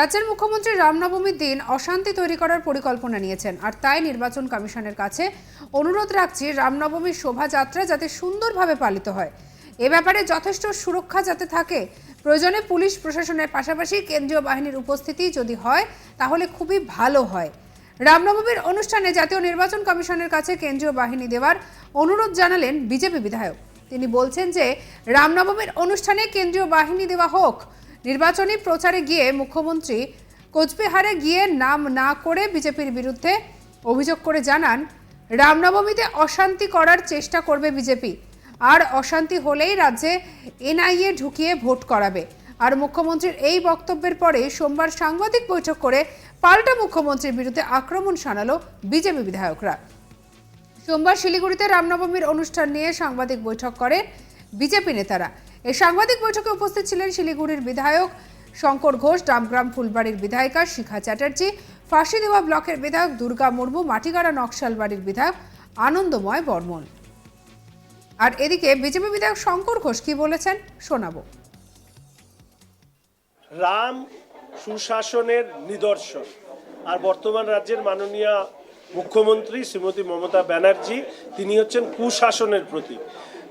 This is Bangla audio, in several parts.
রাজ্যের মুখ্যমন্ত্রী রামনবমীর দিন অশান্তি তৈরি করার পরিকল্পনা নিয়েছেন। আর তাই নির্বাচন কমিশনের কাছে অনুরোধ রাখছি রামনবমীর শোভাযাত্রা যাতে সুন্দরভাবে পালিত হয়। এ ব্যাপারে যথেষ্ট সুরক্ষা যাতে থাকে, প্রয়োজনে পুলিশ প্রশাসনের পাশাপাশি কেন্দ্রীয় বাহিনীর উপস্থিতি যদি হয়, তাহলে খুবই ভালো হয়। রামনবমীর অনুষ্ঠানে জাতীয় নির্বাচন কমিশনের কাছে কেন্দ্রীয় বাহিনী দেওয়ার অনুরোধ জানালেন বিজেপি বিধায়ক। তিনি বলছেন যে রামনবমীর অনুষ্ঠানে কেন্দ্রীয় বাহিনী দেওয়া হোক নির্বাচনী প্রচারে গিয়ে মুখ্যমন্ত্রী কোচবিহারে গিয়ে নাম না করে বিজেপির বিরুদ্ধে অভিযোগ করে জানান, রামনবমীতে অশান্তি করার চেষ্টা করবে বিজেপি। আর অশান্তি হলেই রাজ্যে এনআইএ ঢুকিয়ে ভোট করাবে। আর মুখ্যমন্ত্রীর এই বক্তব্যের পরে সোমবার সাংবাদিক বৈঠক করে পাল্টা মুখ্যমন্ত্রীর বিরুদ্ধে আক্রমণ শানালো বিজেপি বিধায়করা। সোমবার শিলিগুড়িতে রামনবমীর অনুষ্ঠান নিয়ে সাংবাদিক বৈঠক করে বিজেপি নেতারা। এই সাংবাদিক বৈঠকে উপস্থিত ছিলেন শিলিগুড়ির বিধায়ক শঙ্কর ঘোষ, ডামগ্রাম ফুলবাড়ির বিধায়িকা শিখা চ্যাটার্জি, ফাঁসি দেওয়া ব্লকের বিধায়ক দুর্গা মুর্মু, মাটিগাড়া নকশালবাড়ির বিধায়ক আনন্দময় বর্মন। আর এদিকে বিজেপি বিধায়ক শঙ্কর ঘোষ কি বলেছেন শোনাবো। রাম সুশাসনের নিদর্শন। আর বর্তমান রাজ্যের মাননীয় মুখ্যমন্ত্রী শ্রীমতী মমতা ব্যানার্জি, তিনি হচ্ছেন কুশাসনের প্রতীক।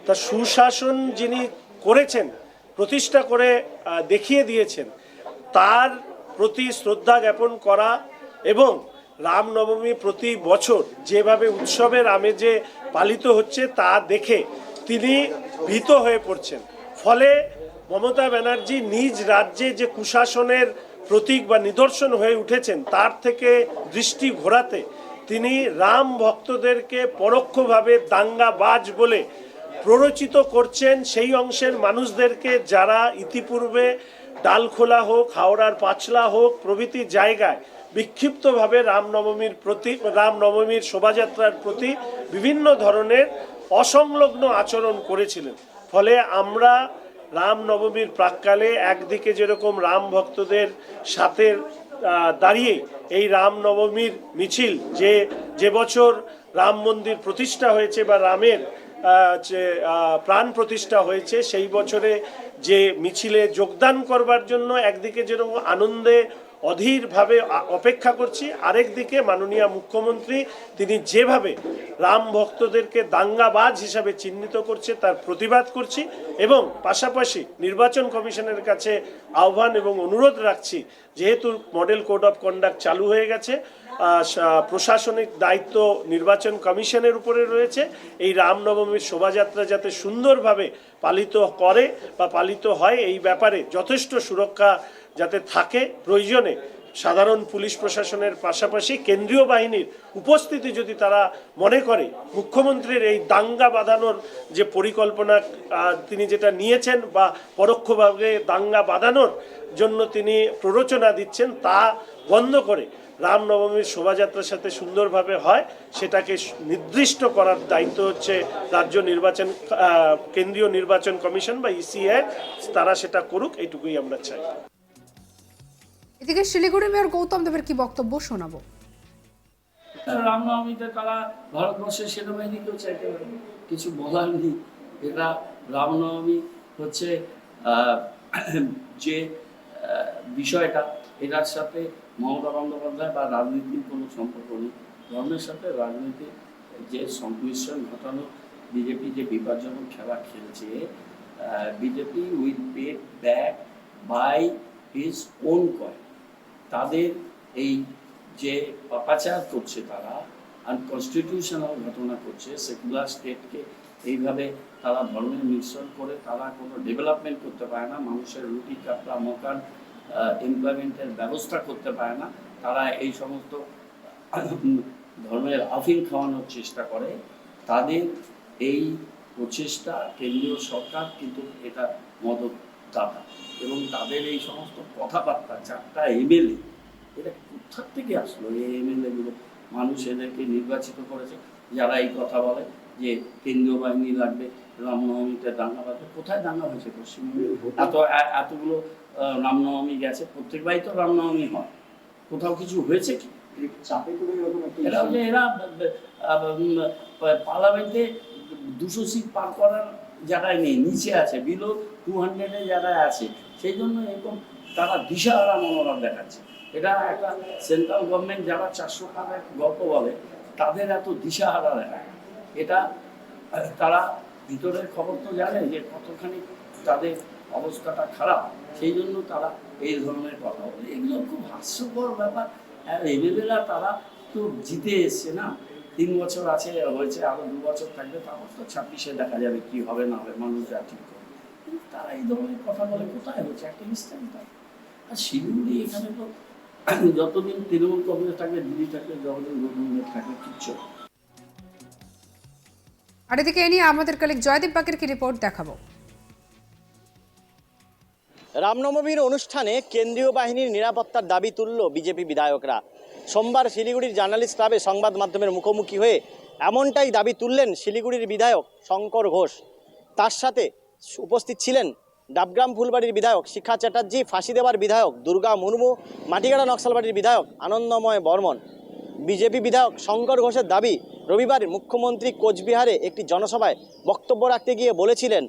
তা সুশাসন যিনি করেছেন, প্রতিষ্ঠা করে দেখিয়ে দিয়েছেন, তার প্রতি শ্রদ্ধা জ্ঞাপন করা এবং রামনবমী প্রতি বছর যেভাবে উৎসবের আমেজে পালিত হচ্ছে তা দেখে তিনি ভীত হয়ে পড়ছেন। ফলে মমতা ব্যানার্জি নিজ রাজ্যে যে কুশাসনের প্রতীক বা নিদর্শন হয়ে উঠেছেন, তার থেকে দৃষ্টি ঘোরাতে তিনি রাম ভক্তদেরকে পরোক্ষভাবে দাঙ্গাবাজ বলে প্ররোচিত করছেন সেই অংশের মানুষদেরকে যারা ইতিপূর্বে ডালখোলা হোক, হাওড়ার পাঁচলা হোক, প্রভৃতি জায়গায় বিক্ষিপ্তভাবে রামনবমীর প্রতি, রামনবমীর শোভাযাত্রার প্রতি বিভিন্ন ধরনের অসংলগ্ন আচরণ করেছিলেন। ফলে আমরা রামনবমীর প্রাককালে একদিকে যেরকম রাম ভক্তদের সাথে দাঁড়িয়ে এই রামনবমীর মিছিল যে যে বছর রাম মন্দির প্রতিষ্ঠা হয়েছে বা রামের যে প্রাণ প্রতিষ্ঠা হয়েছে সেই বছরে যে মিছিলে যোগদান করবার জন্য একদিকে যেরকম আনন্দে অধীরভাবে অপেক্ষা করছি। আরেক দিকে মাননীয় মুখ্যমন্ত্রী, তিনি যেভাবে রাম ভক্তদেরকে দাঙ্গাবাজ হিসাবে চিহ্নিত করছে, তার প্রতিবাদ করছি এবং পাশাপাশি নির্বাচন কমিশনের কাছে আহ্বান এবং অনুরোধ রাখছি, যেহেতু মডেল কোড অফ কন্ডাক্ট চালু হয়ে গেছে প্রশাসনিক দায়িত্ব নির্বাচন কমিশনের উপরে রয়েছে। এই রামনবমীর শোভাযাত্রা যাতে সুন্দরভাবে পালিত করে বা পালিত হয়, এই ব্যাপারে যথেষ্ট সুরক্ষা যাতে থাকে। প্রয়োজনে সাধারণ পুলিশ প্রশাসনের পাশাপাশি কেন্দ্রীয় বাহিনীর উপস্থিতি যদি তারা মনে করে, মুখ্যমন্ত্রীর এই দাঙ্গা বাঁধানোর যে পরিকল্পনা তিনি যেটা নিয়েছেন বা পরোক্ষভাবে দাঙ্গা বাঁধানোর জন্য তিনি প্ররোচনা দিচ্ছেন, তা বন্ধ করে রামনবমীর শোভাযাত্রার সাথে সুন্দরভাবে হয়, সেটাকে নির্দিষ্ট করার দায়িত্ব হচ্ছে রাজ্য নির্বাচন কেন্দ্রীয় নির্বাচন কমিশন বা ইসিএ তারা সেটা করুক, এইটুকুই আমরা চাই। এদিকে শিলিগুড়ি মেয়র গৌতম দেবের কি বক্তব্য শোনাবো? রামনবমীতে তারা ভারতবর্ষের সেনাবাহিনীকেও চাইতে পারে কিছু বলার নেই। এটা রামনবমী হচ্ছে যে বিষয়টা, এটার সাথে মমতা বন্দ্যোপাধ্যায় বা রাজনীতির কোনো সম্পর্ক নেই। ধর্মের সাথে রাজনীতির যে সংমিশ্রণ ঘটানো, বিজেপি যে বিপজ্জনক খেলা খেলছে BJP will pay back by, his own coin তাদের এই যে পাপাচার করছে তারা আনকনস্টিটিউশনাল ঘটনা করছে সেকুলার স্টেটকে এইভাবে তারা ধর্মের মিশ্রণ করে তারা কোনো ডেভেলপমেন্ট করতে পারে না, মানুষের রুটি কাপড়া মকান এমপ্লয়মেন্টের ব্যবস্থা করতে পারে না, তারা এই সমস্ত ধর্মের আফিম খাওয়ানোর চেষ্টা করে। তাদের এই প্রচেষ্টা কেন্দ্রীয় সরকার কিন্তু এটা মদত দাতা এবং তাদের এই সমস্ত কথাবার্তা, চারটা এমএলএ, এটা কোথার থেকে আসলো? এই এমএলএ গুলো মানুষ এদেরকে নির্বাচিত করেছে, যারা এই কথা বলে যে কেন্দ্রীয় বাহিনী লাগবে, রামনবমীতে দাঙ্গা বাঁধবে কোথায় দাঙ্গা হয়েছে পশ্চিমবঙ্গে? এত এতগুলো রামনবমী গেছে, প্রত্যেক বাড়ি তো রামনবমী হয়। কোথাও কিছু হয়েছে কি? এরা পার্লামেন্টে দুশো সিট পার করার জায়গায় নেই, নিচে আছে বিলো টু হান্ড্রেডের জায়গায় আছে। সেই জন্য এরকম তারা দিশাহারা মনোভাব দেখাচ্ছে। এটা একটা সেন্ট্রাল গভর্নমেন্ট যারা চারশো টাকার গল্প বলে, তাদের এত দিশাহারা দেখায়। এটা তারা ভিতরের খবর তো জানে যে কতখানি তাদের অবস্থাটা খারাপ। সেই জন্য তারা এই ধরনের কথা বলে। এগুলো খুব হাস্যকর ব্যাপার। আর এমএলএরা তারা তো জিতে এসছে না। তিন বছর আছে, হয়েছে, আরও দু বছর থাকবে, তারপর তো ছাব্বিশে দেখা যাবে কি হবে না হবে মানুষ যা ঠিক করবে। কিন্তু তারা এই ধরনের কথা বলে, কোথায় হচ্ছে একটা ইনস্ট্যান্ট আর শিলিগুড়ি এখানে তো যতদিন তৃণমূল কংগ্রেস থাকবে দিল্লি থাকবে যতদিন গভর্নমেন্ট থাকবে কিচ্ছু আর এদিকে এ নিয়ে আমাদের কালিক জয়দীপ বাকের কি রিপোর্ট দেখাবো? রামনবমীর অনুষ্ঠানে কেন্দ্রীয় বাহিনীর নিরাপত্তার দাবি তুলল বিজেপি বিধায়করা। সোমবার শিলিগুড়ির জার্নালিস্ট ক্লাবে সংবাদ মাধ্যমের মুখোমুখি হয়ে এমনটাই দাবি তুললেন শিলিগুড়ির বিধায়ক শঙ্কর ঘোষ। তার সাথে উপস্থিত ছিলেন ডাবগ্রাম ফুলবাড়ির বিধায়ক শিখা চ্যাটার্জি, ফাঁসি দেওয়ার বিধায়ক দুর্গা মুর্মু, মাটিগাড়া নকশালবাড়ির বিধায়ক আনন্দময় বর্মন। বিজেপি বিধায়ক শঙ্কর ঘোষের দাবি, রবিবার মুখ্যমন্ত্রী কোচবিহারে একটি জনসভায় বক্তব্য রাখতে গিয়ে বলেছিলেন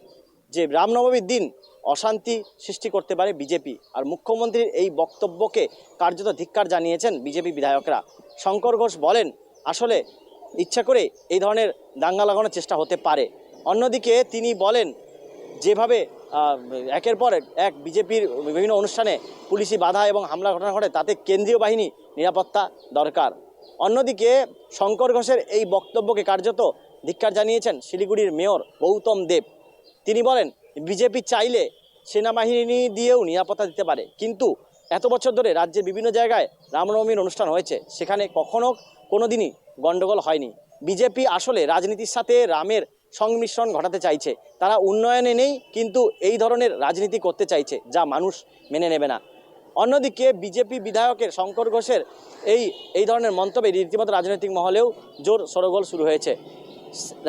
যে, রামনবমীর দিন অশান্তি সৃষ্টি করতে পারে বিজেপি। আর মুখ্যমন্ত্রীর এই বক্তব্যকে কার্যত ধিক্কার জানিয়েছেন বিজেপি বিধায়করা। শঙ্কর ঘোষ বলেন, আসলে ইচ্ছা করে এই ধরনের দাঙ্গা লাগানোর চেষ্টা হতে পারে। অন্যদিকে তিনি বলেন, যেভাবে একের পর এক বিজেপির বিভিন্ন অনুষ্ঠানে পুলিশি বাধা এবং হামলা ঘটনা ঘটে, তাতে কেন্দ্রীয় বাহিনী নিরাপত্তা দরকার। অন্যদিকে শঙ্কর ঘোষের এই বক্তব্যকে কার্যত ধিক্কার জানিয়েছেন শিলিগুড়ির মেয়র গৌতম দেব। তিনি বলেন বিজেপি চাইলে সেনাবাহিনী দিয়েও নিরাপত্তা দিতে পারে। কিন্তু এত বছর ধরে রাজ্যের বিভিন্ন জায়গায় রামনবমীর অনুষ্ঠান হয়েছে। সেখানে কখনো কোনো দিনই গণ্ডগোল হয়নি। বিজেপি আসলে রাজনীতির সাথে রামের সংমিশ্রণ ঘটাতে চাইছে। তারা উন্নয়নে নেই, কিন্তু এই ধরনের রাজনীতি করতে চাইছে, যা মানুষ মেনে নেবে না। অন্যদিকে বিজেপি বিধায়কের শঙ্কর ঘোষের এই এই ধরনের মন্তব্যে রীতিমতো রাজনৈতিক মহলেও জোর সরগোল শুরু হয়েছে।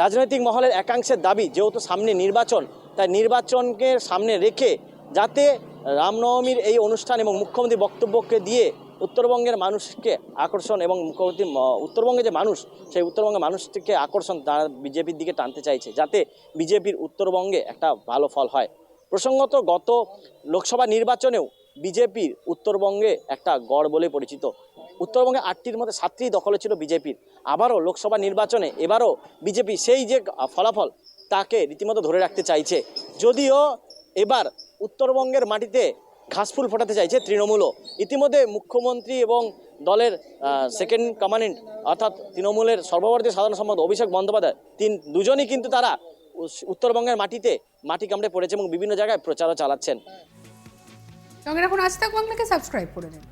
রাজনৈতিক মহলের একাংশের দাবি, যেহেতু সামনে নির্বাচন, তাই নির্বাচনকে সামনে রেখে যাতে রামনবমীর এই অনুষ্ঠান এবং মুখ্যমন্ত্রী বক্তব্যকে দিয়ে উত্তরবঙ্গের মানুষকে আকর্ষণ এবং মুখ্যমন্ত্রী উত্তরবঙ্গে যে মানুষ, সেই উত্তরবঙ্গের মানুষকে আকর্ষণ তারা বিজেপির দিকে টানতে চাইছে, যাতে বিজেপির উত্তরবঙ্গে একটা ভালো ফল হয়। প্রসঙ্গত, গত লোকসভা নির্বাচনেও বিজেপির উত্তরবঙ্গে একটা গড় বলে পরিচিত। উত্তরবঙ্গে আটটির মধ্যে সাতটি দখলে ছিল বিজেপির। আবারও লোকসভা নির্বাচনে এবারও বিজেপি সেই যে ফলাফল, তাকে রীতিমতো ধরে রাখতে চাইছে। যদিও এবার উত্তরবঙ্গের মাটিতে ঘাসফুল ফোটাতে চাইছে তৃণমূলও। ইতিমধ্যে মুখ্যমন্ত্রী এবং দলের সেকেন্ড কমান্ডেন্ট অর্থাৎ তৃণমূলের সর্বভারতীয় সাধারণ সম্পাদক অভিষেক বন্দ্যোপাধ্যায়, তিন, দুজনই কিন্তু তারা উত্তরবঙ্গের মাটিতে মাটি কামড়ে পড়েছে এবং বিভিন্ন জায়গায় প্রচারও চালাচ্ছেন। সঙ্গে রাখুন, আজ তাক বাংলাকে সাবস্ক্রাইব করে নিন।